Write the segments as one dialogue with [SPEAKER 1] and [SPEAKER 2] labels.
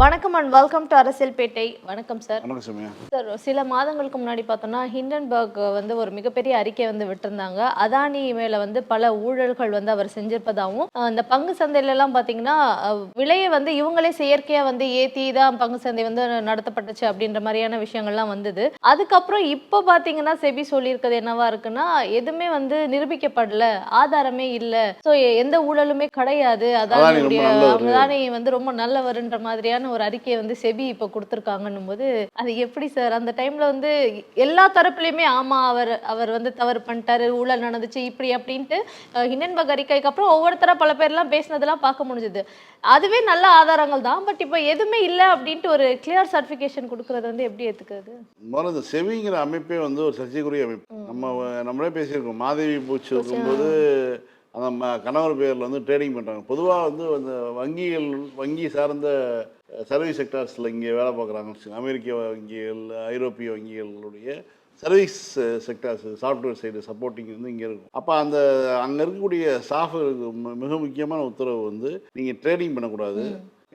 [SPEAKER 1] வணக்கம் and welcome to அரசியல்பேட்டை. வணக்கம் sir sir சில மாதங்களுக்கு முன்னாடி பார்த்தோம்னா ஹிண்டன்பர்க் வந்து ஒரு மிகப்பெரிய அறிக்கை வந்து விட்டிருந்தாங்க. அதானி மேல வந்து பல ஊழல்கள் வந்து அவர் செஞ்சிருப்பதாகவும் அஹ் இந்த பங்கு சந்தையில எல்லாம் பார்த்தீங்கன்னா விலையை வந்து இவங்களே செயற்கையா வந்து ஏத்தி தான் பங்கு சந்தை வந்து நடத்தப்பட்டுச்சு அப்படின்ற மாதிரியான விஷயங்கள்லாம் வந்தது. அதுக்கப்புறம் இப்போ பார்த்தீங்கன்னா செபி சொல்லியிருக்கிறது என்னவா இருக்குன்னா எதுவுமே வந்து நிரூபிக்கப்படல ஆதாரமே இல்லை. ஸோ எந்த ஊழலுமே கிடையாது. அதானியுடைய. அதானி வந்து ரொம்ப நல்லவருன்ற மாதிரியான ஒரு அறிக்கையை வந்து செபி இப்போ கொடுத்துருக்காங்கன்னும் போது அது எப்படி சார்? அந்த டைம்ல வந்து எல்லா தரப்புலையுமே ஆமா அவர் அவர் வந்து தவறு பண்ணிட்டாரு ஊழல் நடந்துச்சு இப்படி அப்படின்ட்டு ஹிண்டன்பர்க் அறிக்கைக்கு அப்புறம் ஒவ்வொருத்தரா பல பேர்லாம் பேசினதெல்லாம் பார்க்க முடிஞ்சது. அதுவே நல்ல ஆதாரங்கள் தான். பட் இப்போ எதுவுமே இல்லை அப்படின்ட்டு ஒரு கிளியர் சர்டிஃபிகேஷன் கொடுக்கறது வந்து எப்படி ஏத்துக்கிறது?
[SPEAKER 2] முதல்ல செவிங்கிற அமைப்பே வந்து ஒரு சர்ச்சைக்குரிய அமைப்பு. நம்ம நம்மளே பேசியிருக்கோம். மாதவி பூச்சி இருக்கும்போது அந்த கணவர் பேரில் வந்து ட்ரேடிங் பண்ணுறாங்க பொதுவாக வந்து அந்த வங்கிகள் வங்கி சார்ந்த சர்வீஸ் செக்டார்ஸில் இங்கே வேலை பார்க்குறாங்க அமெரிக்க வங்கிகள் ஐரோப்பிய வங்கிகளுடைய service sectors software side supporting வந்து இங்கே இருக்கும். அப்போ அந்த அங்கே இருக்கக்கூடிய ஸ்டாஃபுக்கு மிக முக்கியமான உத்தரவு வந்து நீங்கள் ட்ரேடிங் பண்ணக்கூடாது.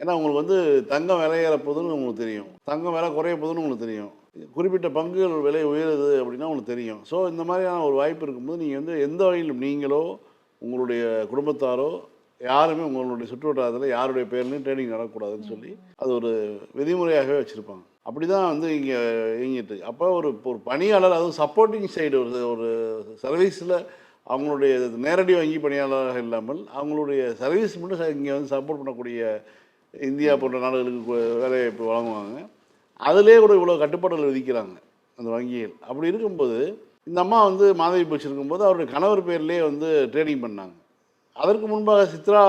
[SPEAKER 2] ஏன்னா உங்களுக்கு வந்து தங்கம் விலையேற போகுதுன்னு உங்களுக்கு தெரியும். தங்கம் விலை குறைய போகுதுன்னு உங்களுக்கு தெரியும். குறிப்பிட்ட பங்குகள் விலை உயருது அப்படின்னா உங்களுக்கு தெரியும். ஸோ இந்த மாதிரியான ஒரு வாய்ப்பு இருக்கும்போது நீங்கள் வந்து எந்த வகையிலும் நீங்களோ உங்களுடைய குடும்பத்தாரோ யாருமே உங்களுடைய சுற்றுவட்டாரத்தில் யாருடைய பேர்லையும் ட்ரேடிங் நடக்கக்கூடாதுன்னு சொல்லி அது ஒரு விதிமுறையாகவே வச்சுருப்பாங்க. அப்படி தான் வந்து இங்கே இயங்கிட்டு அப்போ ஒரு ஒரு பணியாளர் அதுவும் சப்போர்ட்டிங் சைடு ஒரு ஒரு சர்வீஸில் அவங்களுடைய நேரடி வங்கி பணியாளராக இல்லாமல் அவங்களுடைய சர்வீஸ் மட்டும் இங்கே வந்து சப்போர்ட் பண்ணக்கூடிய இந்தியா போன்ற நாடுகளுக்கு வேலைவாய்ப்பு வழங்குவாங்க. அதிலே கூட இவ்வளோ கட்டுப்பாடுகள் விதிக்கிறாங்க அந்த வங்கியில் அப்படி இருக்கும்போது இந்த அம்மா வந்து மாதவி போச்சு இருக்கும்போது அவருடைய கணவர் பேர்லேயே வந்து ட்ரேடிங் பண்ணாங்க. அதற்கு முன்பாக சித்ரா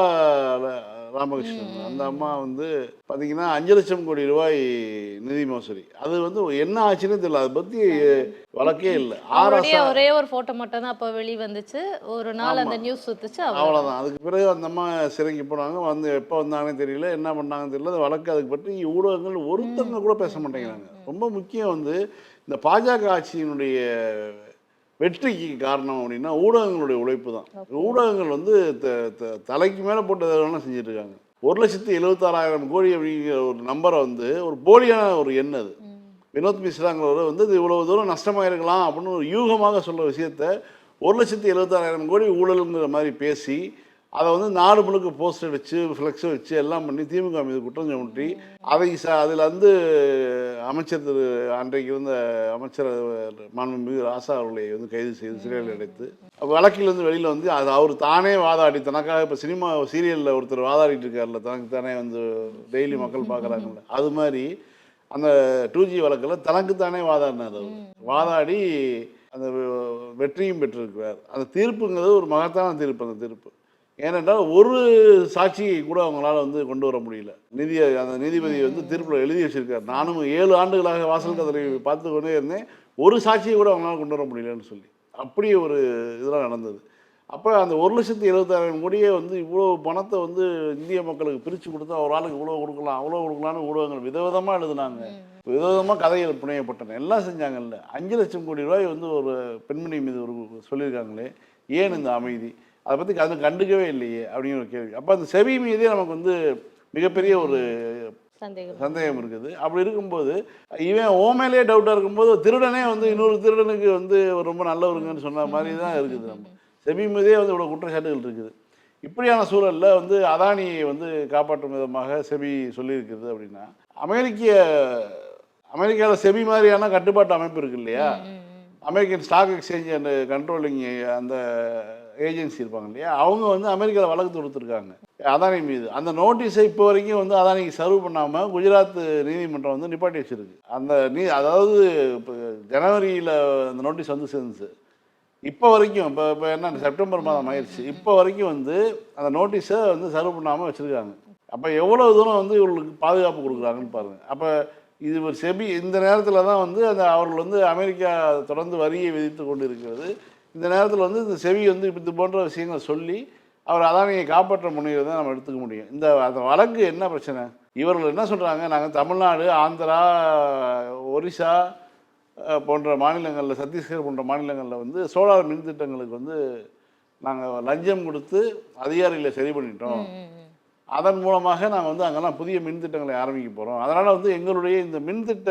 [SPEAKER 2] ராமகிருஷ்ணன். அந்த அம்மா வந்து பார்த்தீங்கன்னா அஞ்சு லட்சம் கோடி ரூபாய் நிதி மோசடி. அது வந்து என்ன ஆச்சுன்னு தெரியல. அதை பற்றி வழக்கே இல்லை. ஆர்எஸ்
[SPEAKER 1] ஒரே ஒரு போட்டோ மட்டும் தான் அப்போ வெளி வந்துச்சு. ஒரு நாள் அந்த நியூஸ் சுத்துச்சு.
[SPEAKER 2] அவ்வளோதான் அதுக்கு பிறகு அந்த அம்மா சிறைக்கு போனாங்க. வந்து எப்போ வந்தாங்கன்னு தெரியல. என்ன பண்ணாங்கன்னு தெரியல. அந்த வழக்கு. அதுக்கு பற்றி ஊடகங்கள் ஒருத்தங்க கூட பேச மாட்டேங்கிறாங்க. ரொம்ப முக்கியம் வந்து இந்த பாஜக ஆட்சியினுடைய வெற்றிக்கு காரணம் அப்படின்னா ஊடகங்களுடைய உழைப்பு தான். ஊடகங்கள் வந்து தலைக்கு மேலே போட்டு எதெல்லாம் செஞ்சுட்டு இருக்காங்க ஒரு லட்சத்தி எழுபத்தாறாயிரம் கோடி அப்படிங்கிற ஒரு நம்பரை வந்து ஒரு போலியான ஒரு எண் அது. வினோத் மிஸ்ராங்கிறவர் வந்து இது இவ்வளவு தூரம் நஷ்டமாக இருக்கலாம் அப்படின்னு ஒரு யூகமாக சொல்கிற விஷயத்த ஒரு லட்சத்தி எழுபத்தாறாயிரம் கோடி ஊழலுங்கிற மாதிரி பேசி அதை வந்து நாடு முழுக்க போஸ்டர் வச்சு ஃப்ளெக்ஸை வச்சு எல்லாம் பண்ணி திமுக மீது குற்றம் சுமட்டி அதை ச அதில் வந்து அமைச்சர் திரு அன்றைக்கு இருந்த அமைச்சர் மாண்புமிகு ராசா அவர்களை வந்து கைது செய்து சிறையில் அடைத்து வழக்கிலிருந்து வெளியில் வந்து அது அவர் தானே வாதாடி தனக்காக இப்போ சினிமா சீரியலில் ஒருத்தர் வாதாடிட்டு இருக்கார்ல தனக்கு தானே வந்து டெய்லி மக்கள் பார்க்குறாங்கல்ல அது மாதிரி அந்த டூ ஜி வழக்கில் தனக்குத்தானே வாதாடினார் அவர். வாதாடி அந்த வெற்றியும் பெற்றிருக்கிறார். அந்த தீர்ப்புங்கிறது ஒரு மகத்தான தீர்ப்பு அந்த தீர்ப்பு. ஏனென்றால் ஒரு சாட்சியை கூட அவங்களால வந்து கொண்டு வர முடியல. நிதி அந்த நீதிபதி வந்து தீர்ப்பில் எழுதி வச்சிருக்கார். நானும் ஏழு ஆண்டுகளாக வாசல் கதரை பார்த்து கொண்டே இருந்தேன். ஒரு சாட்சியை கூட அவங்களால கொண்டு வர முடியலன்னு சொல்லி. அப்படி ஒரு இதெல்லாம் நடந்தது. அப்போ அந்த ஒரு லட்சத்தி எழுபத்தாயிரம் கோடியே வந்து இவ்வளோ பணத்தை வந்து இந்திய மக்களுக்கு பிரித்து கொடுத்தா ஒரு ஆளுக்கு இவ்வளோ கொடுக்கலாம் அவ்வளோ கொடுக்கலாம்னு ஊடகங்கள் விதவிதமாக எழுதுனாங்க. விதவிதமாக கதைகள் புனையப்பட்டன. எல்லாம் செஞ்சாங்கல்ல. அஞ்சு லட்சம் கோடி ரூபாய் வந்து ஒரு பெண்மணி மீது ஒரு சொல்லியிருக்காங்களே. ஏன் இந்த அமைதி? அதை பற்றி அது கண்டுக்கவே இல்லையே அப்படிங்கிற ஒரு கேள்வி. அப்போ அந்த செவி மீதே நமக்கு வந்து மிகப்பெரிய ஒரு
[SPEAKER 1] சந்தேகம்.
[SPEAKER 2] சந்தேகம் இருக்குது. அப்படி இருக்கும்போது இவன் ஓமேலே டவுட்டாக இருக்கும்போது திருடனே வந்து இன்னொரு திருடனுக்கு வந்து ரொம்ப நல்லவருங்கன்னு சொன்ன மாதிரி தான் இருக்குது. நம்ம செபி மீதே வந்து இவ்வளோ குற்றச்சாட்டுகள் இருக்குது. இப்படியான சூழலில் வந்து அதானியை வந்து காப்பாற்றும் விதமாக செபி சொல்லியிருக்கிறது அப்படின்னா அமெரிக்க அமெரிக்காவில் செபி மாதிரியான கட்டுப்பாட்டு அமைப்பு இருக்கு இல்லையா? American stock exchange and controlling அந்த ஏஜென்சி இருப்பாங்க இல்லையா? அவங்க வந்து அமெரிக்காவில் வழக்கு தொடுத்துருக்காங்க. அதானி மீது. அந்த நோட்டீஸை இப்போ வரைக்கும் வந்து அதானிக்கு சர்வ் பண்ணாமல் குஜராத் நீதிமன்றம் வந்து நிப்பாட்டி வச்சிருக்கு. அந்த நீ அதாவது இப்போ ஜனவரியில் அந்த நோட்டீஸ் வந்து சேர்ந்துச்சு. இப்போ வரைக்கும் இப்போ இப்போ என்ன செப்டம்பர் மாதம் ஆயிடுச்சு. இப்போ வரைக்கும் வந்து அந்த நோட்டீஸை வந்து சர்வ் பண்ணாமல் வச்சுருக்காங்க. அப்போ எவ்வளோ தூரம் வந்து இவங்களுக்கு பாதுகாப்பு கொடுக்குறாங்கன்னு பாருங்கள் அப்போ இது ஒரு செபி இந்த நேரத்தில் தான் வந்து அந்த அவர்கள் வந்து அமெரிக்கா தொடர்ந்து வரியை விதித்து கொண்டு இருக்கிறது இந்த நேரத்தில் வந்து இந்த செவி வந்து இது போன்ற விஷயங்களை சொல்லி அவர் அதானியை காப்பாற்ற முனைகிறத நம்ம எடுத்துக்க முடியும். இந்த அந்த வழக்கு என்ன பிரச்சனை? இவர்கள் என்ன சொல்கிறாங்க நாங்கள் தமிழ்நாடு ஆந்திரா ஒரிசா போன்ற மாநிலங்களில் சத்தீஸ்கர் போன்ற மாநிலங்களில் வந்து சோலார் மின் திட்டங்களுக்கு வந்து நாங்கள் லஞ்சம் கொடுத்து அதிகாரிகளை சரி பண்ணிட்டோம். அதன் மூலமாக நாங்கள் வந்து அங்கெல்லாம் புதிய மின் திட்டங்களை ஆரம்பிக்க போகிறோம் அதனால் வந்து எங்களுடைய இந்த மின்திட்ட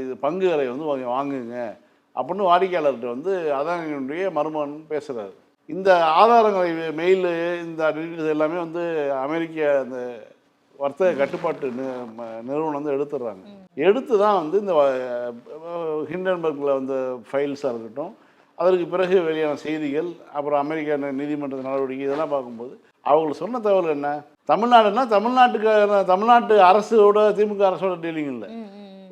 [SPEAKER 2] இது பங்குகளை வந்து வாங்க- வாங்குங்க. அப்படின்னு வாடிக்கையாளர்கிட்ட வந்து அதானியினுடைய மருமகன் பேசுகிறாரு இந்த ஆதாரங்களை மெயில் இந்த டீட்டெயில்ஸ் எல்லாமே வந்து அமெரிக்க அந்த வர்த்தக கட்டுப்பாட்டு நிறுவனம் வந்து எடுத்துடுறாங்க. எடுத்து தான் வந்து இந்த ஹிண்டன்பர்கில் வந்த ஃபைல்ஸாக இருக்கட்டும் அதற்கு பிறகு வெளியான செய்திகள் அப்புறம் அமெரிக்க நீதிமன்ற நடவடிக்கை இதெல்லாம் பார்க்கும்போது அவங்க சொன்ன தகவல் என்ன? தமிழ்நாடுன்னா தமிழ்நாட்டுக்கு தமிழ்நாட்டு அரசோட திமுக அரசோட டீலிங் இல்லை.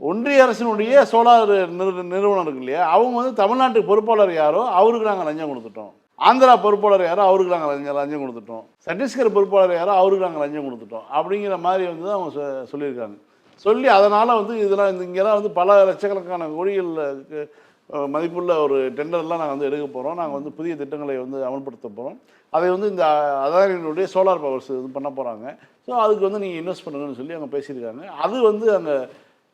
[SPEAKER 2] ஒன்றிய அரசினுடைய சோலார் நிறு நிறுவனம் இருக்கு இல்லையா? அவங்க வந்து தமிழ்நாட்டு பொறுப்பாளர் யாரோ? அவருக்கு நாங்கள் லஞ்சம் கொடுத்துட்டோம். ஆந்திரா பொறுப்பாளர் யாரோ? அவருக்கு நாங்கள் லஞ்சம் லஞ்சம் கொடுத்துட்டோம். சத்தீஸ்கர் பொறுப்பாளர் யாரோ? அவருக்கு நாங்கள் லஞ்சம் கொடுத்துட்டோம். அப்படிங்கிற மாதிரி வந்து அவங்க சொ- சொல்லியிருக்காங்க. சொல்லி அதனால் வந்து இதெல்லாம் இந்த இங்கெல்லாம் வந்து பல லட்சக்கணக்கான கோடிகள் மதிப்புள்ள ஒரு டெண்டர்லாம் நாங்கள் வந்து எடுக்க போகிறோம் நாங்கள் வந்து புதிய திட்டங்களை வந்து அமல்படுத்த போகிறோம் அதை வந்து இந்த அதானியினுடைய சோலார் பவர்ஸ் இது பண்ண போகிறாங்க ஸோ அதுக்கு வந்து நீங்கள் இன்வெஸ்ட் பண்ணுங்கன்னு சொல்லி அவங்க பேசியிருக்காங்க. அது வந்து அங்கே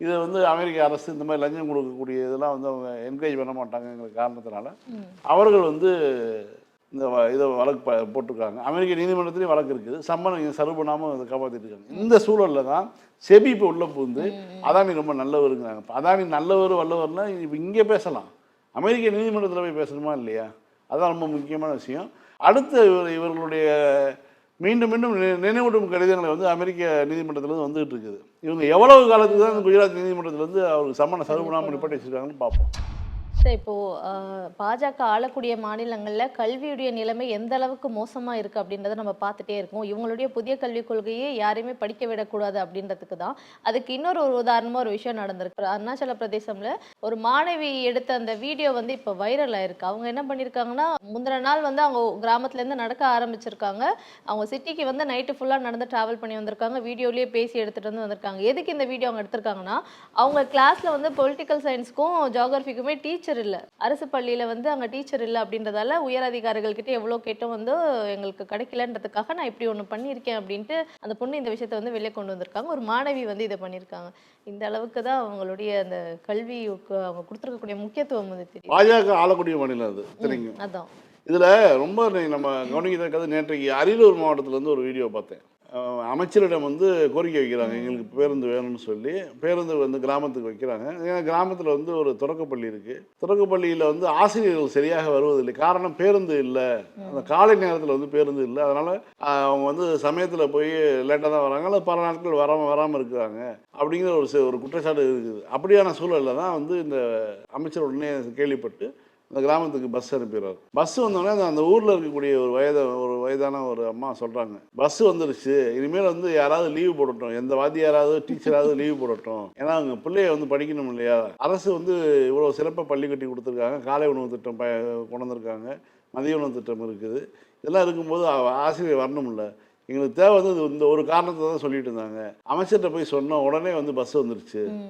[SPEAKER 2] இதை வந்து அமெரிக்க அரசு இந்த மாதிரி லஞ்சம் கொடுக்கக்கூடிய இதெல்லாம் வந்து அவங்க என்கரேஜ் பண்ண மாட்டாங்கங்கிற காரணத்தினால அவர்கள் வந்து இந்த இதை வழக்கு போட்டிருக்காங்க. அமெரிக்க நீதிமன்றத்திலையும் வழக்கு இருக்குது. சம்மன் சர்வ் பண்ணாமல் அதை காப்பாற்றிட்டு இருக்காங்க. இந்த சூழலில் தான் செபி இப்போ உள்ள புகுந்து அதானி ரொம்ப நல்லவருங்கிறாங்க இப்ப அதானி நல்லவர் வல்லவர்னா இப்போ இங்கே பேசலாம். அமெரிக்க நீதிமன்றத்தில் போய் பேசணுமா இல்லையா? அதான் ரொம்ப முக்கியமான விஷயம். அடுத்து இவர் இவர்களுடைய மீண்டும் மீண்டும் நினைவூட்டும் கடிதங்களை வந்து அமெரிக்க நீதிமன்றத்தில் வந்துகிட்டு இருக்குது. இவங்க எவ்வளவு காலத்துக்கு தான் இந்த குஜராத் நீதிமன்றத்தில் வந்து அவருக்கு சம்மனை சர்வ் நிப்பாட்டி வச்சுருக்காங்கன்னு பார்ப்போம்.
[SPEAKER 1] சார் இப்போ பாஜக ஆளக்கூடிய மாநிலங்களில் கல்வியுடைய நிலைமை எந்த அளவுக்கு மோசமாக இருக்கு அப்படின்றத நம்ம பார்த்துட்டே இருக்கோம். இவங்களுடைய புதிய கல்விக் கொள்கையை யாரையுமே படிக்க விடக்கூடாது அப்படின்றதுக்கு தான். அதுக்கு இன்னொரு ஒரு உதாரணமாக ஒரு விஷயம் நடந்திருக்கு. அருணாச்சல பிரதேசம்ல ஒரு மாணவி எடுத்த அந்த வீடியோ வந்து இப்போ வைரல் ஆயிருக்கு. அவங்க என்ன பண்ணியிருக்காங்கன்னா முந்தின நாள் வந்து அவங்க கிராமத்துலேருந்து நடக்க ஆரம்பிச்சிருக்காங்க. அவங்க சிட்டிக்கு வந்து நைட்டு ஃபுல்லாக நடந்து டிராவல் பண்ணி வந்திருக்காங்க. வீடியோலேயே பேசி எடுத்துகிட்டு வந்து வந்திருக்காங்க. எதுக்கு இந்த வீடியோ அவங்க எடுத்திருக்காங்கன்னா அவங்க கிளாஸில் வந்து பொலிட்டிக்கல் சயின்ஸுக்கும் ஜாகிரபிக்குமே டீச்சர் இல்ல. அரசு பள்ளியில வந்து அங்க டீச்சர் இல்ல அப்படின்றதால உயர் அதிகாரிகள் கிட்ட எவ்வளவு கேட்டும் வந்து எங்களுக்கு கிடைக்கலன்றதுக்காக நான் இப்படி ஒண்ணு பண்ணியிருக்கேன் அப்படின்ட்டு அந்த பொண்ணு இந்த விஷயத்தை வந்து வெளியே கொண்டு வந்திருக்காங்க. ஒரு மாணவி வந்து இதை பண்ணியிருக்காங்க. இந்த அளவுக்கு தான் அவங்களுடைய அந்த கல்விக்கு அவங்க கொடுத்துருக்கக்கூடிய முக்கியத்துவம் வந்து தெரியும்
[SPEAKER 2] பாஜக ஆளக்கூடிய மாநிலம் அது.
[SPEAKER 1] அதான்.
[SPEAKER 2] இதில் ரொம்ப நம்ம கவனிக்கத்தக்கது நேற்றைக்கு அரியலூர் மாவட்டத்திலேருந்து ஒரு வீடியோ பார்த்தேன். அமைச்சரிடம் வந்து கோரிக்கை வைக்கிறாங்க. எங்களுக்கு பேருந்து வேணும்னு சொல்லி பேருந்து வந்து கிராமத்துக்கு வைக்கிறாங்க. ஏன்னா கிராமத்தில் வந்து ஒரு தொடக்கப்பள்ளி இருக்குது தொடக்கப்பள்ளியில் வந்து ஆசிரியர்கள் சரியாக வருவதில்லை. காரணம் பேருந்து இல்லை. அந்த காலை நேரத்தில் வந்து பேருந்து இல்லை. அதனால் அவங்க வந்து சமயத்தில் போய் லேட்டாக தான் வராங்க. அல்லது பல நாட்கள் வராமல் வராமல் இருக்கிறாங்க. அப்படிங்கிற ஒரு ஒரு குற்றச்சாட்டு இருக்குது. அப்படியான சூழலில் தான் வந்து இந்த அமைச்சர் உடனே கேள்விப்பட்டு அந்த கிராமத்துக்கு பஸ் அனுப்பிடுறாரு. பஸ் வந்தோடனே அந்த- அந்த ஊரில் இருக்கக்கூடிய ஒரு வயத ஒரு வயதான ஒரு அம்மா சொல்கிறாங்க பஸ் வந்துருச்சு. இனிமேல் வந்து யாராவது லீவு போடட்டும். எந்த வாத்தியாராவது டீச்சராவது லீவு போடட்டும். ஏன்னா அவங்க பிள்ளைய வந்து படிக்கணும் இல்லையா? அரசு வந்து இவ்வளோ சிறப்பாக பள்ளி கட்டி கொடுத்துருக்காங்க. காலை உணவு திட்டம் ப கொண்டு வந்திருக்காங்க மதிய உணவு திட்டம் இருக்குது. இதெல்லாம் இருக்கும்போது ஆசிரியர் ஆசிரியர் வரணும்ல எங்களுக்கு தேவை வந்து இந்த ஒரு காரணத்தை தான் சொல்லிட்டு இருந்தாங்க. அமைச்சர்கிட்ட போய் சொன்னோம். உடனே வந்து பஸ் வந்துருச்சு.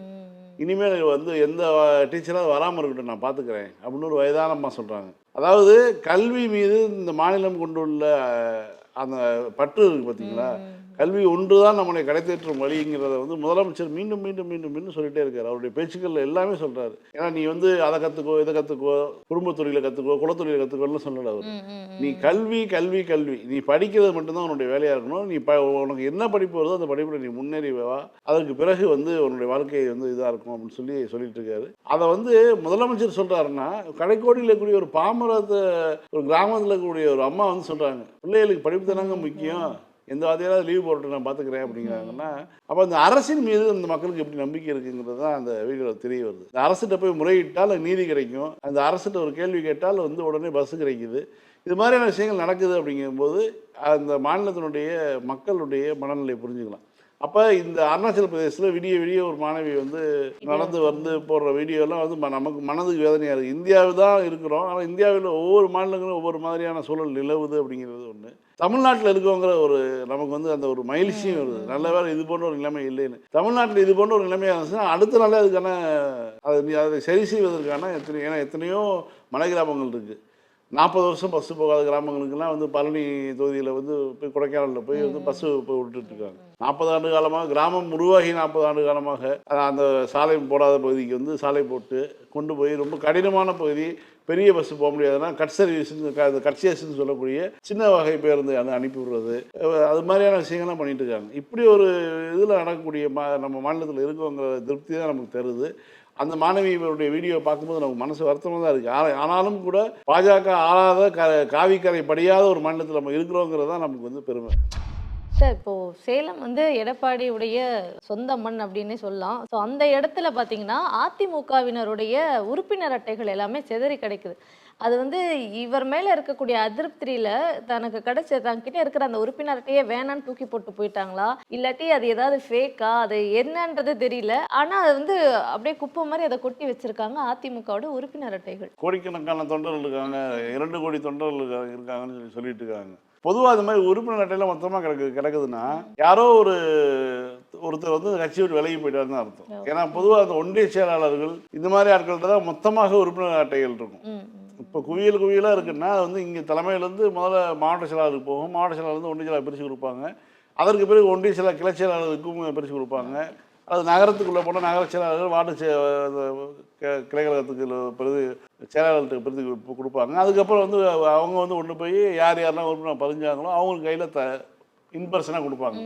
[SPEAKER 2] இனிமேல் வந்து எந்த டீச்சராக வராமல் இருக்கட்டும் நான் பார்த்துக்கிறேன் அப்படின்னு ஒரு வயதானம்மா சொல்கிறாங்க அதாவது கல்வி மீது இந்த மாநிலம் கொண்டுள்ள அந்த பற்று இருக்குது பார்த்தீங்களா கல்வி ஒன்று தான் நம்மளை கடைத்தேற்றும் வழிங்கிறத வந்து முதலமைச்சர் மீண்டும் மீண்டும் மீண்டும் மீண்டும் சொல்லிட்டே இருக்கார். அவருடைய பேச்சுக்கள் எல்லாமே சொல்கிறாரு ஏன்னா நீ வந்து அதை கற்றுக்கோ இதை கற்றுக்கோ குடும்பத் தொழிலை கற்றுக்கோ குலத்தொழிலை கற்றுக்கோன்னு சொல்லல அவர். நீ கல்வி கல்வி கல்வி. நீ படிக்கிறது மட்டும்தான் உன்னுடைய வேலையாக இருக்கணும். நீ ப உனக்கு என்ன படிப்பு வருதோ அந்த படிப்பில் நீ முன்னேறி வா. அதற்கு பிறகு வந்து உன்னுடைய வாழ்க்கை வந்து இதாக இருக்கும் அப்படின்னு சொல்லி சொல்லிட்டு இருக்காரு. அதை வந்து முதலமைச்சர் சொல்கிறாருன்னா கடைக்கோடியில் இருக்கக்கூடிய ஒரு பாமரத்தை ஒரு கிராமத்தில் இருக்கக்கூடிய ஒரு அம்மா வந்து சொல்கிறாங்க பிள்ளைகளுக்கு படிப்பு தானங்க முக்கியம். எந்த வாதியாவது லீவ் போட்டு நான் பார்த்துக்கிறேன் அப்படிங்கிறாங்கன்னா அப்போ அந்த அரசின் மீது அந்த மக்களுக்கு எப்படி நம்பிக்கை இருக்குங்கிறது தான் அந்த வீடியோவில் தெரிய வருது. இந்த அரசிட்ட போய் முறையிட்டால் நீதி கிடைக்கும். அந்த அரசிட்ட ஒரு கேள்வி கேட்டால் வந்து உடனே பஸ் கிடைக்குது. இது மாதிரியான விஷயங்கள் நடக்குது அப்படிங்கும்போது அந்த மாநிலத்தினுடைய மக்களுடைய மனநிலை புரிஞ்சுக்கலாம். அப்போ இந்த அருணாச்சல பிரதேசத்தில் விடிய விடிய ஒரு மாணவி வந்து நடந்து வந்து போடுற வீடியோலாம் வந்து ம- நமக்கு மனதுக்கு வேதனையாக இருக்குது இந்தியாவில் தான் இருக்கிறோம். ஆனால் இந்தியாவில் ஒவ்வொரு மாநிலங்களும் ஒவ்வொரு மாதிரியான சூழல் நிலவுது அப்படிங்கிறது ஒன்று தமிழ்நாட்டில் இருக்கவங்கிற ஒரு நமக்கு வந்து அந்த ஒரு மகிழ்ச்சியும் வருது. நல்ல வேலை இது போன்ற ஒரு நிலைமை இல்லைன்னு. தமிழ்நாட்டில் இது போன்ற ஒரு நிலைமையாக இருந்துச்சுன்னா அடுத்த நாளே அதுக்கான அது அதை சரி செய்வதற்கான எத்தனை ஏன்னா எத்தனையோ மலை கிராமங்கள் இருக்குது நாற்பது வருஷம் பஸ்ஸு போகாத கிராமங்களுக்கெல்லாம் வந்து பழனி தொகுதியில் வந்து போய் கொடைக்கானலில் போய் வந்து பஸ்ஸு போய் விட்டுட்டு இருக்காங்க. நாற்பது ஆண்டு காலமாக கிராமம் உருவாகி நாற்பது ஆண்டு காலமாக அந்த சாலை போடாத பகுதிக்கு வந்து சாலை போட்டு கொண்டு போய் ரொம்ப கடினமான பகுதி. பெரிய பஸ் போக முடியாதுன்னா கட் சர்வீஸ்னு கட் சேர்ஸ்னு சொல்லக்கூடிய சின்ன வகை பேருந்து அதை அனுப்பி விடுறது அது மாதிரியான விஷயங்கள்லாம் பண்ணிட்டு இருக்காங்க. இப்படி ஒரு இதில் நடக்கக்கூடிய மா நம்ம மாநிலத்தில் இருக்கோங்கிற திருப்தி தான் நமக்கு தருது. அந்த மாணவியவருடைய வீடியோ பார்க்கும்போது நமக்கு மனசு வருத்தமாக தான் இருக்குது ஆனா- ஆனாலும் கூட பாஜக ஆளாத க காவிக்கரை படியாத ஒரு மாநிலத்தில் நம்ம இருக்கிறோங்கிறது தான் நமக்கு வந்து பெருமை.
[SPEAKER 1] சார் இப்போ சேலம் வந்து எடப்பாடியுடைய சொந்த மண் அப்படின்னே சொல்லலாம். ஸோ அந்த இடத்துல பார்த்தீங்கன்னா அதிமுகவினருடைய உறுப்பினர் அட்டைகள் எல்லாமே சிதறி கிடைக்குது. அது வந்து இவர் மேலே இருக்கக்கூடிய அதிருப்தியில் தனக்கு கிடைச்ச தங்கிட்ட இருக்கிற அந்த உறுப்பினர் அட்டையே வேணான்னு தூக்கி போட்டு போயிட்டாங்களா? இல்லாட்டி அது ஏதாவது ஃபேக்கா அது என்னன்றது தெரியல. ஆனால் அது வந்து அப்படியே குப்பை மாதிரி அதை கொட்டி வச்சிருக்காங்க அதிமுகவோட உறுப்பினர் அட்டைகள்.
[SPEAKER 2] கோடிக்கணக்கான தொண்டர்கள் இருக்காங்க. இரண்டு கோடி தொண்டர்கள் இருக்காங்கன்னு சொல்லி சொல்லிட்டு இருக்காங்க. பொதுவாக அது மாதிரி உறுப்பினர் அட்டையில் மொத்தமாக கிடக்கு கிடக்குதுன்னா யாரோ ஒரு ஒருத்தர் வந்து கட்சி விட்டு விலகி போயிட்டாருன்னு அர்த்தம். ஏன்னா பொதுவாக அந்த ஒன்றிய செயலாளர்கள் இந்த மாதிரி ஆட்கள்கிட்ட தான் மொத்தமாக உறுப்பினர் அட்டைகள் இருக்கும். இப்போ குவியல் குவியலாக இருக்குன்னா அது வந்து இங்கே தலைமையிலேருந்து முதல்ல மாவட்ட செயலாளருக்கு போகும். மாவட்ட செயலாளர்லேருந்து ஒன்றிய செயலாளர் பிரித்து கொடுப்பாங்க. அதற்கு பிறகு ஒன்றிய செயலாளர் கிளை செயலாளருக்கும் பிரித்து கொடுப்பாங்க. அது நகரத்துக்குள்ளே போனால் நகர செயலாளர்கள் வார்டு கிளைக்கழகத்துக்கு பிறகு செயலாளர்கிட்ட பிரித்து கொடு- கொடுப்பாங்க. அதுக்கப்புறம் வந்து அவங்க வந்து கொண்டு போய் யார் யாரெல்லாம் உறுப்பினர் பதிஞ்சாங்களோ அவங்க கையில் த இன்பர்சனாக கொடுப்பாங்க.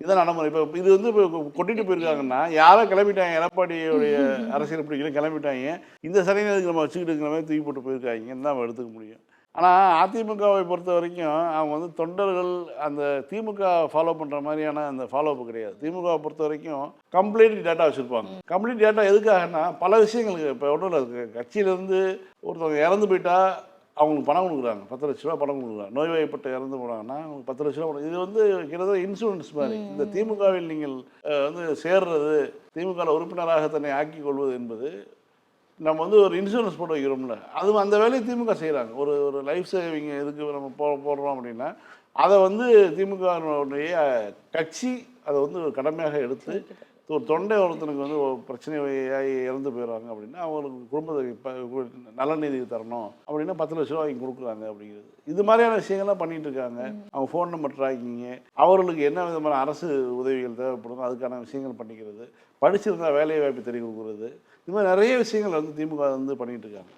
[SPEAKER 2] இதான் நடைமுறை. இப்போ இது வந்து இப்போ கொட்டிட்டு போயிருக்காங்கன்னா யாரோ கிளம்பிட்டாங்க எடப்பாடியுடைய அரசியல் பிடிக்கல கிளம்பிட்டாங்க. இந்த சனிநேரத்துக்கு நம்ம வச்சுக்கிட்டு மாதிரி தூக்கி போட்டு போயிருக்காங்கன்னு தான் நம்ம எடுத்துக்க முடியும்? ஆனால் அதிமுகவை பொறுத்த வரைக்கும் அவங்க வந்து தொண்டர்கள் அந்த திமுக ஃபாலோ பண்ணுற மாதிரியான அந்த ஃபாலோ அப் கிடையாது. திமுகவை பொறுத்த வரைக்கும் கம்ப்ளீட் டேட்டா வச்சுருப்பாங்க. கம்ப்ளீட் டேட்டா எதுக்காகனா பல விஷயங்களுக்கு இப்போ ஒன்றும் இல்லை கட்சியிலேருந்து ஒருத்தவங்க இறந்து போயிட்டா அவங்களுக்கு பணம் கொடுக்குறாங்க. பத்து லட்ச ரூபா பணம் கொடுக்குறாங்க. நோய்வாய்ப்பட்டு இறந்து போனாங்கன்னா அவங்களுக்கு பத்து லட்ச ரூபா பணம். இது வந்து கிட்டத்தட்ட இன்சூரன்ஸ் மாதிரி. இந்த திமுகவில் நீங்கள் வந்து சேர்றது திமுக உறுப்பினராக தன்னை ஆக்கிக் கொள்வது என்பது நம்ம வந்து ஒரு இன்சூரன்ஸ் போட்டு வைக்கிறோம்ல. அது அந்த வேலையை திமுக செய்கிறாங்க ஒரு ஒரு லைஃப் சேவிங் இதுக்கு நம்ம போ போடுறோம் அப்படின்னா அதை வந்து திமுகனுடைய கட்சி அதை வந்து ஒரு கடமையாக எடுத்து ஒரு தொண்டை ஒருத்தனுக்கு வந்து ஒரு பிரச்சனையாகி இறந்து போயிடுறாங்க அப்படின்னா அவங்களுக்கு குடும்பத்துக்கு நல்ல நிதி தரணும் அப்படின்னா பத்து லட்ச ரூபா வாங்கி கொடுக்குறாங்க அப்படிங்கிறது. இது மாதிரியான விஷயங்கள்லாம் பண்ணிட்டு இருக்காங்க. அவங்க ஃபோன் நம்பர் ட்ராக்கிங்கு அவர்களுக்கு என்ன விதமான அரசு உதவிகள் தேவைப்படுதோ அதுக்கான விஷயங்கள் பண்ணிக்கிறது. படிச்சிருந்தா வேலை வாய்ப்பு தெரிவி கொடுக்குறது இது மாதிரி நிறைய விஷயங்கள் வந்து திமுக வந்து பண்ணிட்டு இருக்காங்க.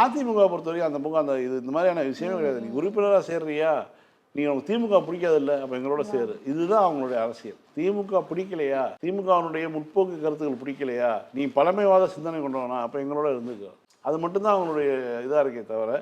[SPEAKER 2] அதிமுக பொறுத்த வரைக்கும் அந்த முகம் அந்த இது இந்த மாதிரியான விஷயமே கிடையாது. நீ உறுப்பினராக சேர்றியா? நீ உனக்கு திமுக பிடிக்காதில்ல அப்போ எங்களோட சேரு. இதுதான் அவங்களுடைய அரசியல். திமுக பிடிக்கலையா? திமுகவினுடைய முற்போக்கு கருத்துக்கள் பிடிக்கலையா? நீ பழமைவாத சிந்தனை கொண்டவனா? அப்போ எங்களோட இருந்துக்கோ. அது மட்டும்தான் அவங்களுடைய இதாக இருக்கே தவிர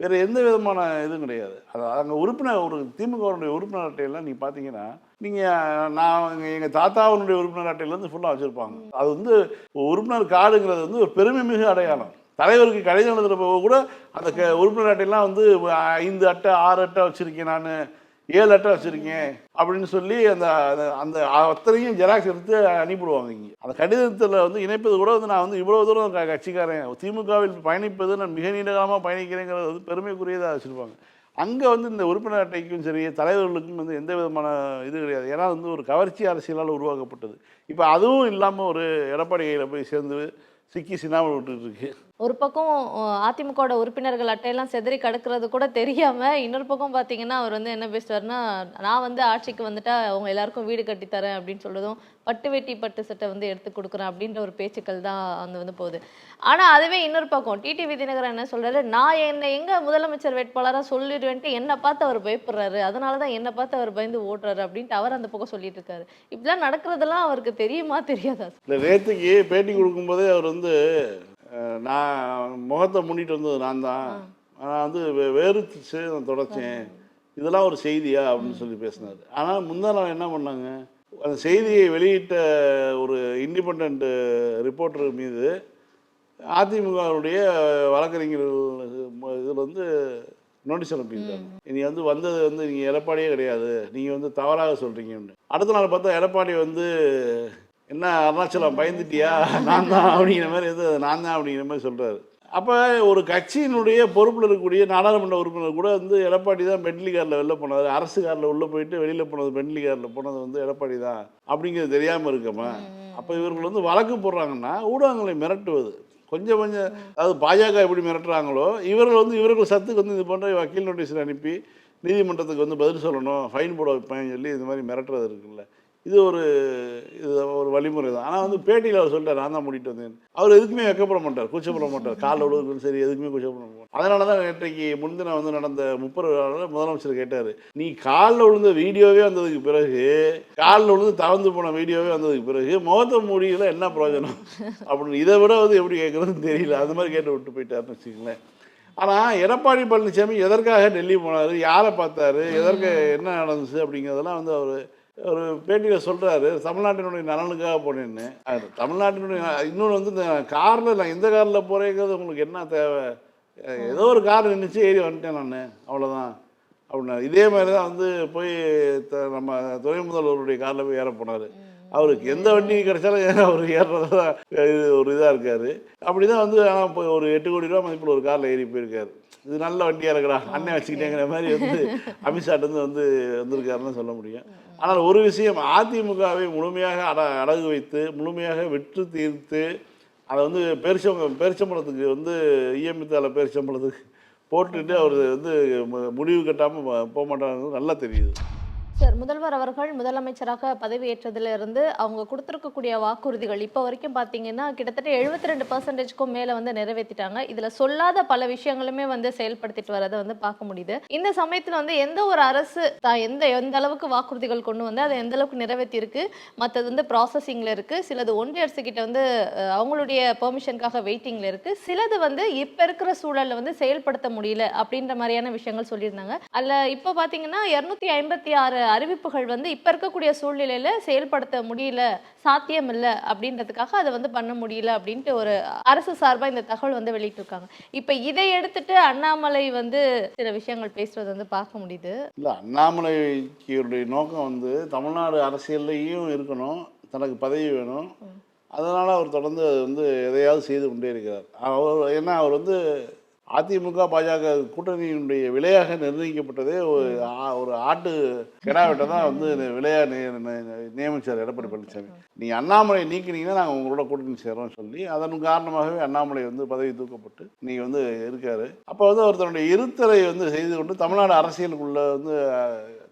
[SPEAKER 2] வேறு எந்த விதமான இதுவும் கிடையாது. அது அங்கே உறுப்பினர் ஒரு திமுகவினுடைய உறுப்பினர்கிட்ட எல்லாம் நீ பார்த்தீங்கன்னா நீங்கள் நான் எங்கள் தாத்தாவுடைய உறுப்பினர் அட்டையிலேருந்து ஃபுல்லாக வச்சுருப்பாங்க. அது வந்து உறுப்பினர் கார்டுங்கிறது வந்து ஒரு பெருமை மிகு அடையாளம். தலைவருக்கு கடிதம் எழுதுறப்ப கூட அந்த க உறுப்பினர் அட்டையெல்லாம் வந்து ஐந்து அட்டை ஆறு அட்டை வச்சுருக்கேன் நான் ஏழு அட்டை வச்சுருக்கேன் அப்படின்னு சொல்லி அந்த அந்த- அந்த அத்தனையும் ஜெராக்ஸ் எடுத்து அனுப்பிடுவாங்க இங்கே. அந்த கடிதத்தில் வந்து இணைப்பது கூட வந்து நான் வந்து இவ்வளோ தூரம் க- கட்சிக்காரன் திமுகவில் பயணிப்பது நான் மிக நீண்ட காலமாக பயணிக்கிறேங்கிறது வந்து பெருமைக்குரியதாக வச்சுருப்பாங்க. அங்கே வந்து இந்த உறுப்பினர் அட்டைக்கும் சரி தலைவர்களுக்கும் வந்து எந்த விதமான இது கிடையாது. ஏன்னா வந்து ஒரு கவர்ச்சி அரசியலால் உருவாக்கப்பட்டது. இப்போ அதுவும் இல்லாமல் ஒரு எடப்பாடி கையில் போய் சேர்ந்து சிக்கி சினாமல் விட்டுட்டு இருக்கு.
[SPEAKER 1] ஒரு பக்கம் அதிமுகவோட உறுப்பினர்கள் அட்டையெல்லாம் செதறி கிடக்கிறது கூட தெரியாம இன்னொரு பக்கம் பாத்தீங்கன்னா அவர் வந்து என்ன பேசுவாருன்னா நான் வந்து ஆட்சிக்கு வந்துட்டா அவங்க எல்லாருக்கும் வீடு கட்டி தரேன் அப்படின்னு சொல்றதும் பட்டு வெட்டி பட்டு சட்டை வந்து எடுத்து கொடுக்குறேன் அப்படின்ற ஒரு பேச்சுக்கள் தான் வந்து வந்து போகுது. ஆனா அதுவே இன்னொரு பக்கம் டிடிவி தினகரன் என்ன சொல்றாரு நான் என்னை எங்க முதலமைச்சர் வேட்பாளரா சொல்லிடுவேன்ட்டு என்னை பார்த்து அவர் பயப்படுறாரு. அதனாலதான் என்னை பார்த்து அவர் பயந்து ஓட்டுறாரு அப்படின்ட்டு அவர் அந்த பக்கம் சொல்லிட்டு இருக்காரு. இப்படிலாம் நடக்கிறதெல்லாம் அவருக்கு தெரியுமா தெரியாதா?
[SPEAKER 2] இந்த நேற்றுக்கு பேட்டி கொடுக்கும்போதே அவர் வந்து நான் முகத்தை மூடிட்டு வந்தது நான் தான். நான் வந்து வே- வேறு சேதம் தொடச்சேன். இதெல்லாம் ஒரு செய்தியா அப்படின்னு சொல்லி பேசினார். ஆனால் முந்தா நாள் என்ன பண்ணாங்க? அந்த செய்தியை வெளியிட்ட ஒரு இண்டிபெண்ட் ரிப்போர்ட்டர் மீது அதிமுகவுடைய வழக்கறிஞர்கள் இதில் வந்து நோட்டீஸ் அனுப்பியிருக்காங்க நீ வந்து வந்தது வந்து நீங்கள் எடப்பாடியே கிடையாது. நீங்கள் வந்து தவறாக சொல்கிறீங்கன்னு அடுத்த நாள் பார்த்தா எடப்பாடி வந்து என்ன அருணாச்சலம் பயந்துட்டியா? நான் தான் அப்படிங்கிற மாதிரி வந்து நான் தான் அப்படிங்கிற மாதிரி சொல்கிறாரு அப்போ ஒரு கட்சியினுடைய பொறுப்பில் இருக்கக்கூடிய நாடாளுமன்ற உறுப்பினர் கூட வந்து எடப்பாடி தான் பென்ட்லி காரில் வெளில போனார் அரசு காரில் உள்ளே போயிட்டு வெளியில் போனது பென்ட்லி காரில் போனது வந்து எடப்பாடி தான் அப்படிங்கிறது தெரியாமல் இருக்கமா? அப்போ இவர்கள் வந்து வழக்கு போடுறாங்கன்னா ஊடகங்களை மிரட்டுவது. கொஞ்சம் கொஞ்சம் அதாவது பாஜக எப்படி மிரட்டுறாங்களோ இவர்கள் வந்து இவர்கள் சத்துக்கு வந்து இது போன்ற வக்கீல் நோட்டீஸில் அனுப்பி நீதிமன்றத்துக்கு வந்து பதில் சொல்லணும் ஃபைன் போட வைப்பேன்னு சொல்லி இது மாதிரி மிரட்டுறது இருக்குல்ல. இது ஒரு இது ஒரு வழிமுறை தான். ஆனால் வந்து பேட்டியில் அவர் சொல்லிட்டார் நான் தான் மூடிட்டு வந்தேன் அவர் எதுக்குமே வெக்கப்பட மாட்டார் கூச்சப்பட மாட்டார். காலில் விழுவதுக்கும் சரி எதுக்குமே கூச்சப்பட மாட்டார். அதனால தான் நேற்றைக்கு முன்தின வந்து நடந்த முப்பது முதலமைச்சர் கேட்டார் நீ காலில் விழுந்த வீடியோவே வந்ததுக்கு பிறகு காலில் விழுந்து தவந்து போன வீடியோவே வந்ததுக்கு பிறகு முகத்தை மூடியில் என்ன பிரயோஜனம்? அப்படின்னு இதை விட வந்து எப்படி கேட்குறதுன்னு தெரியல. அது மாதிரி கேட்டு விட்டு போயிட்டாருன்னு வச்சுக்கங்களேன். ஆனால் எடப்பாடி பழனிசாமி எதற்காக டெல்லி போனார் யாரை பார்த்தாரு எதற்கு என்ன நடந்துச்சு அப்படிங்கிறதெல்லாம் வந்து அவர் ஒரு பேட்டியில் சொல்கிறாரு தமிழ்நாட்டினுடைய நலனுக்காக போனேன்னு. அது தமிழ்நாட்டினுடைய இன்னொன்று வந்து இந்த காரில் நான் எந்த காரில் போகிறேங்கிறது உங்களுக்கு என்ன தேவை? ஏதோ ஒரு கார் நின்றுச்சு ஏறி வந்துட்டேன் நான். அவ்வளோதான் அப்படின்னா இதே மாதிரி தான் வந்து போய் த- நம்ம துணை முதல்வருடைய காரில் போய் ஏற போனார். அவருக்கு எந்த வண்டி கிடைச்சாலும் அவர் ஏறுறது தான் இது ஒரு இதாக இருக்காரு. அப்படி தான் வந்து ஆனால் இப்போ ஒரு எட்டு கோடி ரூபா மதிப்பில் ஒரு காரில் ஏறி போயிருக்காரு. இது நல்ல வண்டியாக இருக்கடா அண்ணன் வச்சுக்கிட்டேங்கிற மாதிரி வந்து அமித்ஷாட்டேருந்து வந்து வந்திருக்காருன்னு சொல்ல முடியும். ஆனால் ஒரு விஷயம் அதிமுகவை முழுமையாக அட அடகு வைத்து முழுமையாக விற்று தீர்த்து அதை வந்து பேரிச்சம்ப பேரிச்சம்பளத்துக்கு வந்து இஎம்ஐத்தால பேரிச்சம்பளத்துக்கு போட்டுட்டு அவர் வந்து முடிவு கட்டாமல் போக மாட்டாங்கிறது நல்லா தெரியுது.
[SPEAKER 1] சார் முதல்வர் அவர்கள் முதலமைச்சராக பதவியேற்றதிலிருந்து அவங்க கொடுத்துருக்கக்கூடிய வாக்குறுதிகள் இப்போ வரைக்கும் பார்த்தீங்கன்னா கிட்டத்தட்ட எழுபத்தி ரெண்டு பர்சன்டேஜ்க்கும் மேலே வந்து நிறைவேற்றிட்டாங்க இதில் சொல்லாத பல விஷயங்களுமே வந்து செயல்படுத்திட்டு வரதை வந்து பார்க்க முடியுது. இந்த சமயத்தில் வந்து எந்த ஒரு அரசு தான் எந்த எந்த அளவுக்கு வாக்குறுதிகள் கொண்டு வந்து அதை எந்த அளவுக்கு நிறைவேற்றியிருக்கு மற்றது வந்து ப்ராசஸிங்கில் இருக்குது சிலது ஒன்றிய அரசு கிட்ட வந்து அவங்களுடைய பெர்மிஷனுக்காக வெயிட்டிங்கில் இருக்குது சிலது வந்து இப்போ இருக்கிற சூழல்ல வந்து செயல்படுத்த முடியல அப்படின்ற மாதிரியான விஷயங்கள் சொல்லியிருந்தாங்க. அதில் இப்போ பார்த்தீங்கன்னா இரநூத்தி ஐம்பத்தி ஆறு அறிவிப்புகள் வந்து இப்போ இருக்கக்கூடிய சூழ்நிலையில செயல்படுத்த முடியல சாத்தியம் இல்லை அப்படின்றதுக்காக அதை வந்து பண்ண முடியல அப்படின்ட்டு ஒரு அரசு சார்பாக இந்த தகவல் வந்து வெளியிட்டிருக்காங்க. இப்போ இதை எடுத்துட்டு அண்ணாமலை வந்து சில விஷயங்கள் பேசுறது வந்து பார்க்க முடியுது.
[SPEAKER 2] இல்லை அண்ணாமலைக்கு நோக்கம் வந்து தமிழ்நாடு அரசியல்லையும் இருக்கணும் தனக்கு பதவி வேணும். அதனால் அவர் தொடர்ந்து அது வந்து எதையாவது செய்து கொண்டே இருக்கிறார். அவர் ஏன்னா அவர் வந்து அதிமுக பாஜக கூட்டணியினுடைய விலையாக நிர்ணயிக்கப்பட்டதே ஒரு ஒரு ஆட்டு கிடாவிட்ட தான் வந்து விலையாக நியமிச்சார் எடப்பாடி பழனிசாமி நீ அண்ணாமலை நீக்கினீங்கன்னா நாங்கள் உங்களோட கூட்டணி சேரோம்னு சொல்லி அதன் காரணமாகவே அண்ணாமலை வந்து பதவி தூக்கப்பட்டு நீங்கள் வந்து இருக்காரு. அப்போ வந்து அவர் தன்னுடைய இருத்தலை வந்து செய்து கொண்டு தமிழ்நாடு அரசியலுக்குள்ள வந்து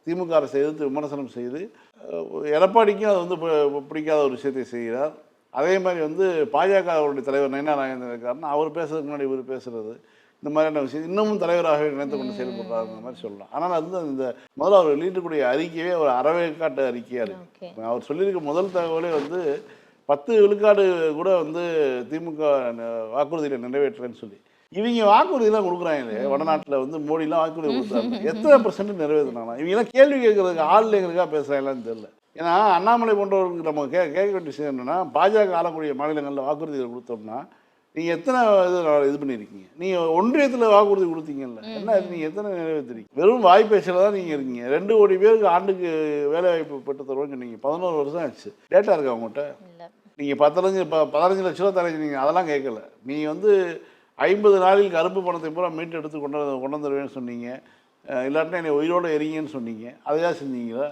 [SPEAKER 2] திமுக அரசை எதிர்த்து விமர்சனம் செய்து எடப்பாடிக்கும் அது வந்து பிடிக்காத ஒரு விஷயத்தை செய்கிறார். அதே மாதிரி வந்து பாஜகவுடைய தலைவர் நயனா நாகேந்திரன் இருக்காருன்னா அவர் பேசுறதுக்கு முன்னாடி இவர் பேசுறது. இந்த மாதிரியான விஷயம் இன்னமும் தலைவராகவே நினைத்து கொண்டு செயல்படுறாருங்கிற மாதிரி சொல்லலாம். ஆனால் அது வந்து இந்த முதல்ல அவர் வெளியிட்டக்கூடிய அறிக்கையே ஒரு அறவேக்காட்டு அறிக்கையாக இருக்கு.
[SPEAKER 1] ஓகே.
[SPEAKER 2] அவர் சொல்லியிருக்க முதல் தகவலே வந்து பத்து விழுக்காடு கூட வந்து திமுக வாக்குறுதியில நிறைவேற்றுறேன்னு சொல்லி. இவங்க வாக்குறுதியெல்லாம் கொடுக்குறாங்களே வடநாட்டில் வந்து மோடிலாம் வாக்குறுதி கொடுத்தாங்க. எத்தனை பர்சன்ட் நிறைவேற்றினாங்க? இவங்கெல்லாம் கேள்வி கேட்கறதுக்கு ஆள் இல்லைங்கிறதுக்காக பேசுகிறாங்களான்னு தெரியல. ஏன்னா அண்ணாமலை போன்றவர்களுக்கு நம்ம கே கேட்க வேண்டிய விஷயம் என்னன்னா பாஜக ஆளக்கூடிய மாநிலங்களில் வாக்குறுதிகள் கொடுத்தோம்னா நீங்கள் எத்தனை இது இது பண்ணியிருக்கீங்க? நீங்கள் ஒன்றியத்தில் வாக்குறுதி கொடுத்தீங்கல்ல. என்ன நீங்கள் எத்தனை நிறைவேற்றுறீங்க வெறும் வாய் தான் நீங்கள் இருக்கீங்க. ரெண்டு கோடி பேருக்கு ஆண்டுக்கு வேலை வாய்ப்பு பெற்று தருவோம்னு சொன்னீங்க. பதினோரு வருஷம் ஆச்சு. டேட்டா இருக்கா உங்கள்கிட்ட நீங்கள் பத்தஞ்சு ப பதினஞ்சு லட்ச ரூபா தரீங்க அதெல்லாம் கேட்கல நீங்கள் வந்து ஐம்பது நாளில் கருப்பு பணத்தை பூரா மீட்டு எடுத்து கொண்டு வந்து கொண்டு வந்துடுவேன்னு சொன்னீங்க. இல்லாட்டினா என்னை உயிரோட எரிங்கன்னு சொன்னீங்க. அதையா செஞ்சீங்களா?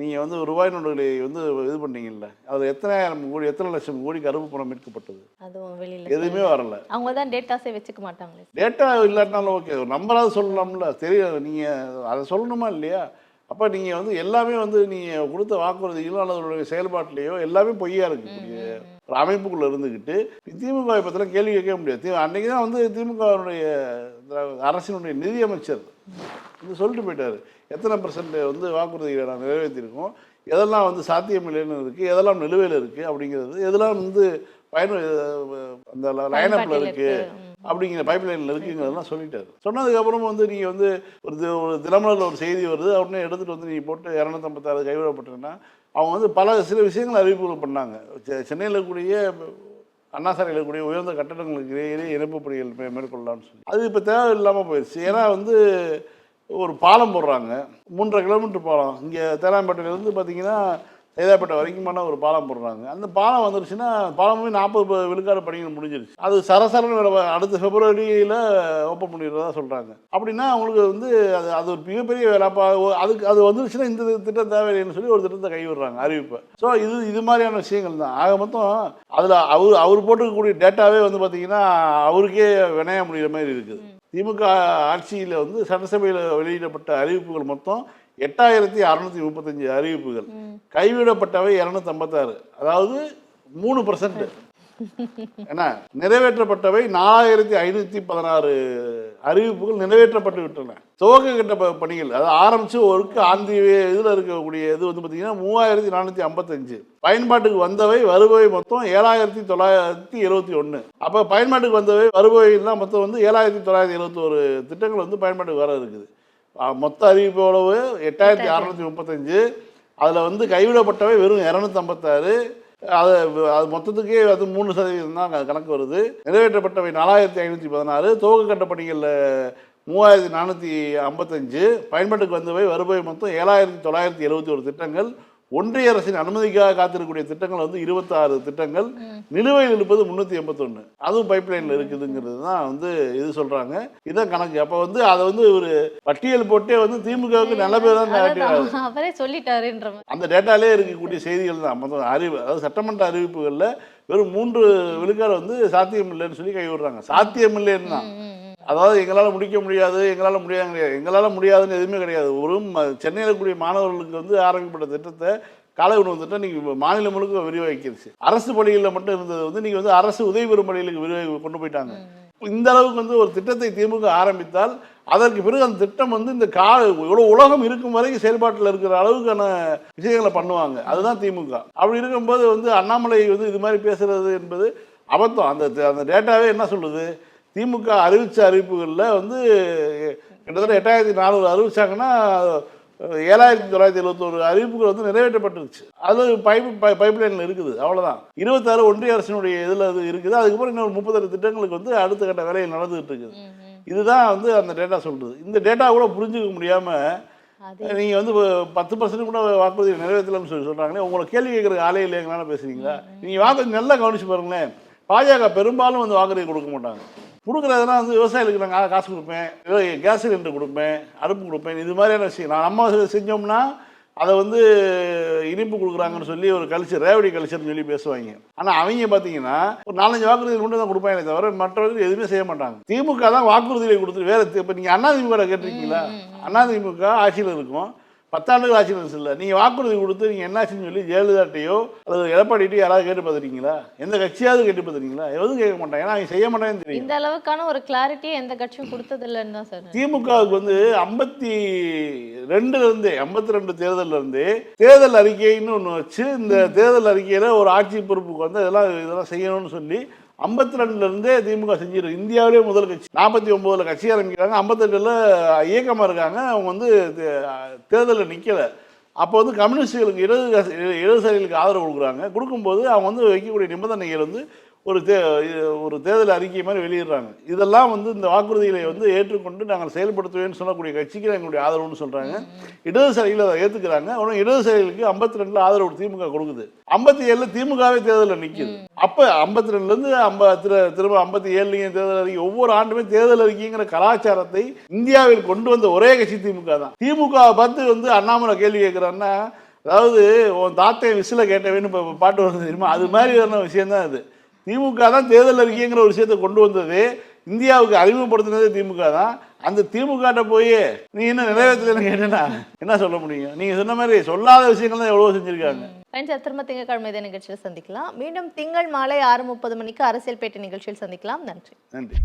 [SPEAKER 2] நீங்கள் வந்து ரூபாய் நோட்டுகளை வந்து இது பண்ணீங்கல்ல அதில் எத்தனாயிரம் கோடி எத்தனை லட்சம் கோடி கருப்பு பணம் மீட்கப்பட்டது?
[SPEAKER 1] அதுவும் வெளியில
[SPEAKER 2] எதுவுமே வரல.
[SPEAKER 1] அவங்க தான் டேட்டாஸே வச்சுக்க மாட்டாங்களே.
[SPEAKER 2] டேட்டா இல்லாட்டினாலும் ஓகே நம்பராது சொல்லலாம்ல. தெரியும் நீங்கள் அதை சொல்லணுமா இல்லையா? அப்போ நீங்கள் வந்து எல்லாமே வந்து நீங்கள் கொடுத்த வாக்குறுதிகளோ அல்லது உங்களுடைய செயல்பாட்டிலேயோ எல்லாமே பொய்யா இருக்கக்கூடிய ஒரு அமைப்புக்குள்ளே இருந்துக்கிட்டு திமுகவை பற்றிலாம் கேள்வி கேட்க முடியாது. அன்றைக்கி தான் வந்து திமுகவுடைய அரசினுடைய நிதியமைச்சர் வந்து சொல்லிட்டு போயிட்டாரு. எத்தனை பர்சன்ட் வந்து வாக்குறுதிகளை நான் நிறைவேற்றியிருக்கோம் எதெல்லாம் வந்து சாத்தியமில்லைன்னு இருக்குது எதெல்லாம் நிலுவையில் இருக்குது அப்படிங்கிறது. எதெல்லாம் வந்து பயன் அந்த லைனப்பில் இருக்குது. அப்படிங்கிற பைப் லைனில் இருக்குங்கிறதெல்லாம் சொல்லிட்டாரு. சொன்னதுக்கப்புறம் வந்து நீங்கள் வந்து ஒரு ஒரு தினமலரில் ஒரு செய்தி வருது. உடனே எடுத்துகிட்டு வந்து நீங்கள் போட்டு இரநூத்தம்பத்தாறு கைவிடப்பட்டதுன்னா அவங்க வந்து பல சில விஷயங்கள் அறிவிப்புகள் பண்ணாங்க. சென்னையில் இருக்கக்கூடிய அண்ணா சாலையில் இருக்கக்கூடிய உயர்ந்த கட்டடங்களுக்கு இடையே இறப்பு பணிகள் மே- மேற்கொள்ளலாம்னு சொல்லி. அது இப்போ தேவை இல்லாமல் போயிடுச்சு ஏன்னா வந்து ஒரு பாலம் போடுறாங்க. மூன்றரை கிலோமீட்டர் பாலம். இங்கே தேனாம்பேட்டையிலேருந்து பார்த்தீங்கன்னா சைதாப்பேட்டை வரைக்குமான ஒரு பாலம் போடுறாங்க. அந்த பாலம் வந்துருச்சுன்னா பாலமே நாற்பது விழுக்காடு பணிகள் முடிஞ்சிருச்சு. அது சரசரன்னு அடுத்த பிப்ரவரியில் ஓப்பன் பண்ணிடுறதா சொல்கிறாங்க அப்படின்னா அவங்களுக்கு வந்து அது அது ஒரு மிகப்பெரிய வேலை. அப்போ அதுக்கு அது வந்துருச்சுன்னா இந்த திட்டம் தேவையில்லைன்னு சொல்லி ஒரு திட்டத்தை கைவிடுறாங்க அறிவிப்பை. ஸோ இது இது மாதிரியான விஷயங்கள் தான். ஆக மொத்தம் அதில் அவர் அவர் போட்டிருக்கக்கூடிய டேட்டாவே வந்து பார்த்தீங்கன்னா அவருக்கே வினைய முடிகிற மாதிரி இருக்குது. திமுக ஆட்சியில் வந்து சட்டசபையில் வெளியிடப்பட்ட அறிவிப்புகள் மொத்தம் எட்டாயிரத்தி அறநூத்தி முப்பத்தஞ்சு அறிவிப்புகள். கைவிடப்பட்டவை இருநூத்தி ஐம்பத்தாறு அதாவது மூணு பர்சன்ட் என்ன? நிறைவேற்றப்பட்டவை நாலாயிரத்தி ஐநூத்தி பதினாறு அறிவிப்புகள் நிறைவேற்றப்பட்டு விட்டன. துவக்க கட்ட பணிகள் அதாவது ஆரம்பிச்சு ஒருக்கு ஆந்தி இதில் இருக்கக்கூடிய இது வந்து பார்த்தீங்கன்னா மூவாயிரத்தி நானூற்றி ஐம்பத்தஞ்சு. பயன்பாட்டுக்கு வந்தவை வருபவை மொத்தம் ஏழாயிரத்தி தொள்ளாயிரத்தி எழுபத்தி ஒன்று அப்போ பயன்பாட்டுக்கு வந்தவை வருபவைலாம் மொத்தம் வந்து ஏழாயிரத்தி தொள்ளாயிரத்தி எழுபத்தோரு திட்டங்கள் வந்து பயன்பாட்டுக்கு வர இருக்குது. மொத்த அறிவிப்பு எவ்வளவு? எட்டாயிரத்தி அறநூற்றி முப்பத்தஞ்சு. அதில் வந்து கைவிடப்பட்டவை வெறும் இரநூத்தம்பத்தாறு. அது அது மொத்தத்துக்கே அது மூணு சதவீதம் தான் கணக்கு வருது. நிறைவேற்றப்பட்டவை நாலாயிரத்தி ஐநூற்றி பதினாறு. துவக்க கட்ட பணிகளில் மூவாயிரத்தி நானூற்றி ஐம்பத்தஞ்சு. பயன்பாட்டுக்கு வந்தவை வருபவை மொத்தம் ஏழாயிரத்தி தொள்ளாயிரத்தி எழுபத்தி ஒரு திட்டங்கள். ஒன்றிய அரசின் அனுமதிக்காக காத்திருக்கக்கூடிய திட்டங்கள் வந்து இருபத்தாறு திட்டங்கள். நிலுவையில் இருப்பது முந்நூற்றி எண்பத்தொன்று அதுவும் பைப்லைனில் இருக்குதுங்கிறது தான் வந்து இது சொல்கிறாங்க இதான் கணக்கு. அப்போ வந்து அதை வந்து ஒரு பட்டியல் போட்டே வந்து திமுகவுக்கு நல்ல பேர் தான்
[SPEAKER 1] அவரே சொல்லிட்டாருன்ற
[SPEAKER 2] அந்த டேட்டாலே இருக்கக்கூடிய செய்திகள் தான். மொத்தம் அறிவு அதாவது சட்டமன்ற அறிவிப்புகளில் வெறும் மூன்று விழுக்காடு வந்து சாத்தியம் இல்லைன்னு சொல்லி கைவிடுறாங்க சாத்தியம் இல்லைன்னு தான். அதாவது எங்களால் முடிக்க முடியாது எங்களால் முடியாது கிடையாது எங்களால் முடியாதுன்னு எதுவுமே கிடையாது. ஒரு சென்னையில் இருக்கக்கூடிய மாணவர்களுக்கு வந்து ஆரம்பிக்கப்பட்ட திட்டத்தை காலை உணவு திட்டம் நீங்கள் மாநிலம் முழுக்க விரிவாக்கிருச்சு. அரசு பள்ளிகளில் மட்டும் இருந்தது வந்து நீங்கள் வந்து அரசு உதவி பெறும் பள்ளிகளுக்கு விரிவாகி கொண்டு போயிட்டாங்க. இந்த அளவுக்கு வந்து ஒரு திட்டத்தை திமுக ஆரம்பித்தால் அதற்கு பிறகு அந்த திட்டம் வந்து இந்த கா இவ்வளோ உலகம் இருக்கும் வரைக்கும் செயல்பாட்டில் இருக்கிற அளவுக்கான விஷயங்களை பண்ணுவாங்க. அதுதான் திமுக. அப்படி இருக்கும்போது வந்து அண்ணாமலை வந்து இது மாதிரி பேசுறது என்பது அபத்தம். அந்த அந்த டேட்டாவே என்ன சொல்லுது? திமுக அறிவித்த அறிவிப்புகளில் வந்து கிட்டத்தட்ட எட்டாயிரத்தி நானூறு அறிவிச்சாங்கன்னா ஏழாயிரத்தி தொள்ளாயிரத்தி எழுபத்தோரு அறிவிப்புகள் வந்து நிறைவேற்றப்பட்டுருச்சு. அது பைப் பைப் லைனில் இருக்குது அவ்வளோதான் இருபத்தாறு ஒன்றிய அரசினுடைய இதில் அது இருக்குது. அதுக்கப்புறம் இன்னொரு முப்பத்தாறு திட்டங்களுக்கு வந்து அடுத்த கட்ட வேலையில் நடந்துகிட்டு இருக்குது இதுதான் வந்து அந்த டேட்டா சொல்கிறது இந்த டேட்டா கூட புரிஞ்சுக்க முடியாமல் நீங்கள் வந்து பத்து பர்சன்ட் கூட வாக்குறுதி நிறைவேற்றலன்னு சொல்லி சொல்கிறாங்களே உங்களை கேள்வி கேட்குற ஆளே இல்லைங்களான பேசுறீங்களா? நீங்கள் வாக்குறுதி நல்லா கவனிச்சு பாருங்களேன். பாஜக பெரும்பாலும் வந்து வாக்குறுதி கொடுக்க மாட்டாங்க. கொடுக்குறதுனா வந்து விவசாயிகளுக்கு நான் கா- காசு கொடுப்பேன். கேஸ் சிலிண்டர் கொடுப்பேன் அடுப்பு கொடுப்பேன். இது மாதிரியான விஷயம். நான் நம்ம செஞ்சோம்னா அதை வந்து இனிப்பு கொடுக்குறாங்கன்னு சொல்லி ஒரு கல்ச்சர் ரேவடி கல்ச்சர்னு சொல்லி பேசுவாங்க. ஆனால் அவங்க பார்த்தீங்கன்னா ஒரு நாலஞ்சு வாக்குறுதி மட்டும் தான் கொடுப்பாங்களே தவிர மற்றவர்கள் எதுவுமே செய்ய மாட்டாங்க. திமுக தான் வாக்குறுதிகளை கொடுத்துட்டு வேற இப்போ நீங்கள் அதிமுக கேட்டிருக்கீங்களா? அதிமுக ஆட்சியில் இருக்கும். பத்தாண்டுகள் இருந்துச்சு இல்லை நீங்கள் வாக்குறுதி கொடுத்து நீங்கள் என்னாச்சுன்னு சொல்லி ஜெயலலிதாட்டையோ அல்லது எடப்பாடிட்டையோ யாராவது கேட்டு பார்த்துருக்கீங்களா எந்த கட்சியாவது கேட்டு பார்த்துருக்கீங்களா எதுவும் கேட்க மாட்டாங்க. ஏன்னா அவங்க செய்ய மாட்டேன்னு தெரியும்.
[SPEAKER 1] இந்த அளவுக்கான ஒரு கிளாரிட்டியை எந்த கட்சியும் கொடுத்தது இல்லைன்னு தான் சார்
[SPEAKER 2] திமுகவுக்கு வந்து ஐம்பத்தி ரெண்டுல இருந்தே ஐம்பத்தி ரெண்டு தேர்தல்ல இருந்தே தேர்தல் அறிக்கைன்னு ஒன்று வச்சு இந்த தேர்தல் அறிக்கையில ஒரு ஆட்சி பொறுப்புக்கு வந்து இதெல்லாம் இதெல்லாம் செய்யணும்னு சொல்லி ஐம்பத்தி ரெண்டுலேருந்தே திமுக செஞ்சிடும் இந்தியாவிலே முதல் கட்சி. நாற்பத்தி ஒம்போதில் கட்சி ஆரம்பிக்கிறாங்க ஐம்பத்தெட்டில் இயக்கமாக இருக்காங்க அவங்க வந்து தேர்தலில் நிற்கலை அப்போ வந்து கம்யூனிஸ்டுகளுக்கு இடது இடதுசாரிகளுக்கு ஆதரவு கொடுக்குறாங்க. கொடுக்கும்போது அவங்க வந்து வைக்கக்கூடிய நிபந்தனைகள் வந்து ஒரு தே ஒரு தேர்தல் அறிக்கை மாதிரி வெளியிடுறாங்க. இதெல்லாம் வந்து இந்த வாக்குறுதிகளை வந்து ஏற்றுக்கொண்டு நாங்கள் செயல்படுத்துவேன்னு சொல்லக்கூடிய கட்சிக்கு எங்களுடைய ஆதரவுன்னு சொல்கிறாங்க இடதுசாரிகள் அதை ஏற்றுக்கிறாங்க ஆனால் இடதுசாரிகளுக்கு ஐம்பத்தி ரெண்டில் ஆதரவு திமுக கொடுக்குது. ஐம்பத்தி ஏழில் திமுகவே தேர்தலில் நிற்குது அப்போ ஐம்பத்தி ரெண்டுலேருந்து ஐம்ப திரு திரும்ப ஐம்பத்தி ஏழுலையும் தேர்தல் அறிக்கை ஒவ்வொரு ஆண்டுமே தேர்தல் அறிக்கைங்கிற கலாச்சாரத்தை இந்தியாவில் கொண்டு வந்த ஒரே கட்சி திமுக தான். திமுகவை பார்த்து வந்து அண்ணாமலை கேள்வி கேட்குறாங்கன்னா அதாவது உன் தாத்தை விசில கேட்டவேன்னு இப்போ பாட்டு வருது தெரியுமா? அது மாதிரியான விஷயம் தான் இது. திமுக தான் தேர்தல் அறிக்கைங்கிற ஒரு விஷயத்தை கொண்டு வந்தது. இந்தியாவுக்கு அறிமுகப்படுத்தினதே திமுக தான். அந்த திமுகட்ட போய் நீ என்ன நிறைவேற்றலன்னு கேட்டேன்னா என்ன சொல்ல முடியும்? நீங்கள் சொன்ன மாதிரி சொல்லாத விஷயங்கள் தான் எவ்வளோ செஞ்சுருக்காங்க.
[SPEAKER 1] பயன் சார் திரும்ப திங்கட்கிழமை இதே நிகழ்ச்சியில் சந்திக்கலாம். மீண்டும் திங்கள் மாலை ஆறு முப்பது மணிக்கு அரசியல் பேட்டை நிகழ்ச்சியில் சந்திக்கலாம். நன்றி.
[SPEAKER 2] நன்றி.